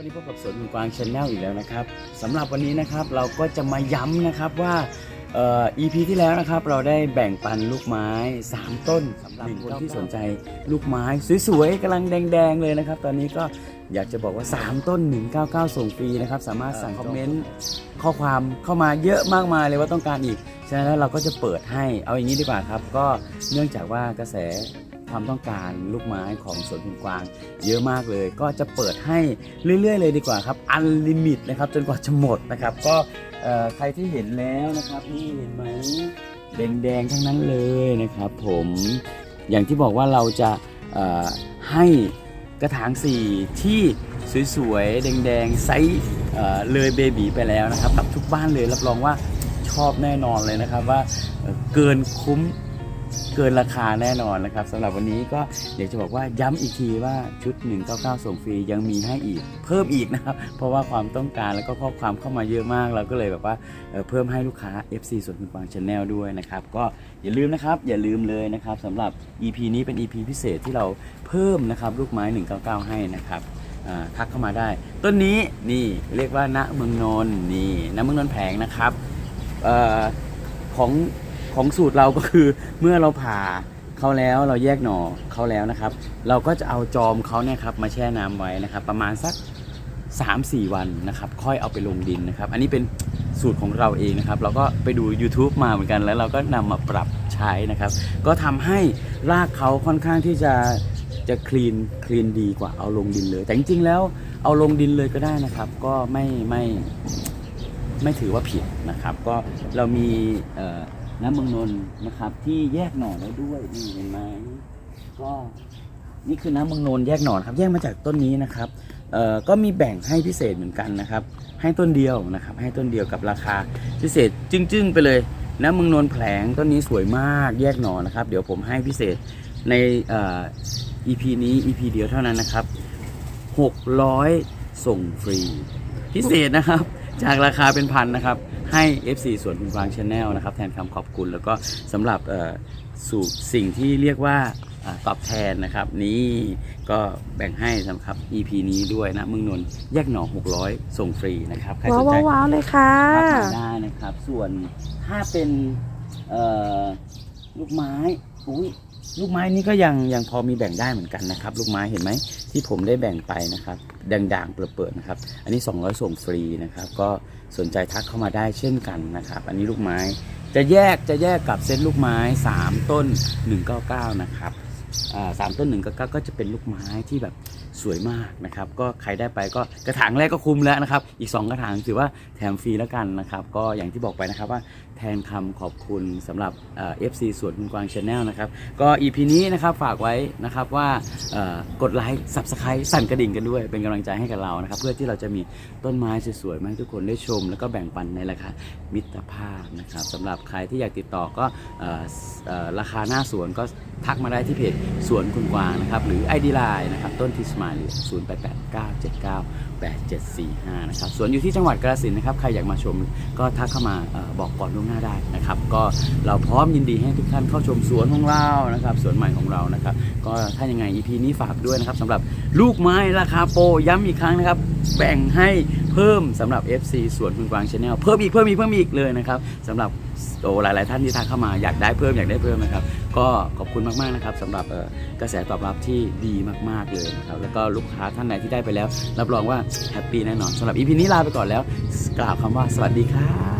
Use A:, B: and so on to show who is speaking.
A: วันนี้พบกับสวนคุณกวางชาแนลอีกแล้วนะครับสำหรับวันนี้นะครับเราก็จะมาย้ำนะครับว่าเอ่อ EP ที่แล้วนะครับเราได้แบ่งปันลูกไม้ 3 ต้นสำหรับคนที่สนใจลูกไม้สวยๆกำลังแดงๆเลยนะครับ ตอนนี้ก็อยากจะบอกว่า 3 ต้น 199 ส่งฟรีนะครับ สามารถสั่งคอมเมนต์ข้อความเข้ามาเยอะมากมายเลยว่าต้องการอีก ฉะนั้นแล้วเราก็จะเปิดให้เอาอย่างนี้ดีกว่าครับ ก็เนื่องจากว่ากระแส ความต้องการลูกไม้ของสวนคุณกวาง เยอะมากเลย ก็จะเปิดให้เรื่อย ๆ เลยดีกว่าครับอันลิมิตนะครับจนกว่าจะหมดนะครับ ก็ใครที่เห็นแล้วนะครับนี่เห็นไหมแดงๆทั้งนั้นเลยนะครับผมอย่างที่บอกว่าเราจะให้กระถางสีที่สวยๆ แดงๆไซส์เลยเบบีไปแล้วนะครับ กับทุกบ้านเลยรับรองว่าชอบแน่นอนเลยนะครับว่าเกินคุ้ม เกินราคาแน่นอนนะครับสำหรับวันนี้ก็อยากจะบอกว่าย้ำอีกทีว่าชุด 199 ส่งฟรียังมีให้อีก เพิ่มอีกนะครับ เพราะว่าความต้องการแล้วก็ข้อความเข้ามาเยอะมาก เราก็เลยแบบว่าเเพิ่มให้ลูกค้า FC ส่วนคุณกวางชาแนลด้วยนะครับ ก็อย่าลืมนะครับ อย่าลืมเลยนะครับสำหรับ EP นี้เป็น EP พิเศษที่เราเพิ่มนะครับลูกไม้ 199 ให้นะครับทักเข้ามาได้ ต้นนี้นี่เรียกว่าณเมืองนนนี่ณเมืองนนแผงนะครับออของ ของสูตรเราก็คือเมื่อเราผ่าเขาแล้วเราแยกหน่อเขาแล้วนะครับ เราก็จะเอาจอมเขาเนี่ยครับมาแช่น้ำไว้นะครับ ประมาณสัก 3-4 วันนะครับ ค่อยเอาไปลงดินนะครับ อันนี้เป็นสูตรของเราเองนะครับ เราก็ไปดู YouTube มาเหมือนกันแล้วเราก็นำมาปรับใช้นะครับ ก็ทำให้รากเขาค่อนข้างที่จะจะคลีนคลีนดีกว่าเอาลงดินเลย แต่จริงๆแล้วเอาลงดินเลยก็ได้นะครับ ก็ไม่ไม่ไม่ถือว่าผิดนะครับ ก็เรามี เอ่อน้ำเมืองนนท์นะครับ ที่แยกหน่อแล้วด้วยนี่เห็นไหมก็นี่คือน้ำเมืองนนท์แยกหน่อนครับ แยกมาจากต้นนี้นะครับเอ่อก็มีแบ่งให้พิเศษเหมือนกันนะครับ ให้ต้นเดียวนะครับ ให้ต้นเดียวกับราคาพิเศษจึ้งๆไปเลยน้ำเมืองนนท์แผลงต้นนี้สวยมากแยกหน่อนะครับ เดี๋ยวผมให้พิเศษในเอ่อ EP นี้ EP เดียวเท่านั้นนะครับ 600 ส่งฟรี พิเศษนะครับ จากราคาเป็นพันนะครับ ให้ FC ส่วนคุณกวางชาแนลนะครับแทนคำขอบคุณแล้วก็สำหรับเอ่อสู่สิ่งที่เรียกว่าอ่าตอบแทนนะครับ นี่ก็แบ่งให้สำหรับ EP นี้ด้วยนะเมืองนนท์แยกหน่อ600 ส่งฟรีนะครับ ใคร
B: ว้า
A: ส
B: วน
A: ใจ
B: ว้าวว้าวเลยค่ะ
A: ทักมาได้นะครับ ส่วนถ้าเป็นเอ่อลูกไม้อุ้ย ลูกไม้นี่ก็ยังยังพอมีแบ่งได้เหมือนกันนะครับ ลูกไม้เห็นไหมที่ผมได้แบ่งไปนะครับด่างๆเปิดๆนะครับ อันนี้ 200 ส่งฟรีนะครับ ก็สนใจทักเข้ามาได้เช่นกันนะครับ อันนี้ลูกไม้จะแยกจะแยกกับเซตลูกไม้ 3 ต้น 199 นะครับอ่าสามต้น199ก็จะเป็นลูกไม้ที่แบบสวยมากนะครับ ก็ใครได้ไปก็กระถางแรกก็คุ้มแล้วนะครับ อีก 2 กระถางถือว่าแถมฟรีแล้วกันนะครับ ก็อย่างที่บอกไปนะครับว่าแทนคำขอบคุณสำหรับเอฟซีสวนคุณกวางชาแนลนะครับ ก็ EP นี้นะครับฝากไว้นะครับว่ากดไลค์ Subscribe สั่นกระดิ่งกันด้วย เป็นกำลังใจให้กับเรานะครับ เพื่อที่เราจะมีต้นไม้สวยๆมาให้ทุกคนได้ชม แล้วก็แบ่งปันในราคามิตรภาพนะครับสำหรับใครที่อยากติดต่อก็อราคาหน้าสวนก็ทักมาได้ที่เพจสวนคุณกวางนะครับหรือ ID Line นะครับต้นทิสมาลี0 8 8 9 7 9 8 7 4 5 นะครับ สวนอยู่ที่จังหวัดกาฬสินนะครับ ใครอยากมาชมก็ทักเข้ามาอบอกก่อนล่วงหน้าได้นะครับ ก็เราพร้อมยินดีให้ทุกท่านเข้าชมสวนของเรานะครับ สวนใหม่ของเรานะครับ ก็ถ้ายังไง EP นี้ฝากด้วยนะครับสำหรับลูกไม้ราคาโปรย้ำอีกครั้งนะครับ แบ่งให้เพิ่มสำหรับ FC สวนคุณกวางชาแนลเพิ่มอีกเพิ่มอีกเพิ่มอีกเลยนะครับสำหรับโอ้หลาย ๆ ท่านที่ทักเข้ามาอยากได้เพิ่มอยากได้เพิ่มนะครับ ก็ขอบคุณมาก ๆ นะครับสำหรับกระแสตอบรับที่ดีมาก ๆ เลยนะครับแล้วก็ลูกค้าท่านไหนที่ได้ไปแล้ว รับรองว่าแฮปปี้แน่นอนสำหรับ EP นี้ลาไปก่อนแล้ว กล่าวคำว่าสวัสดีครับ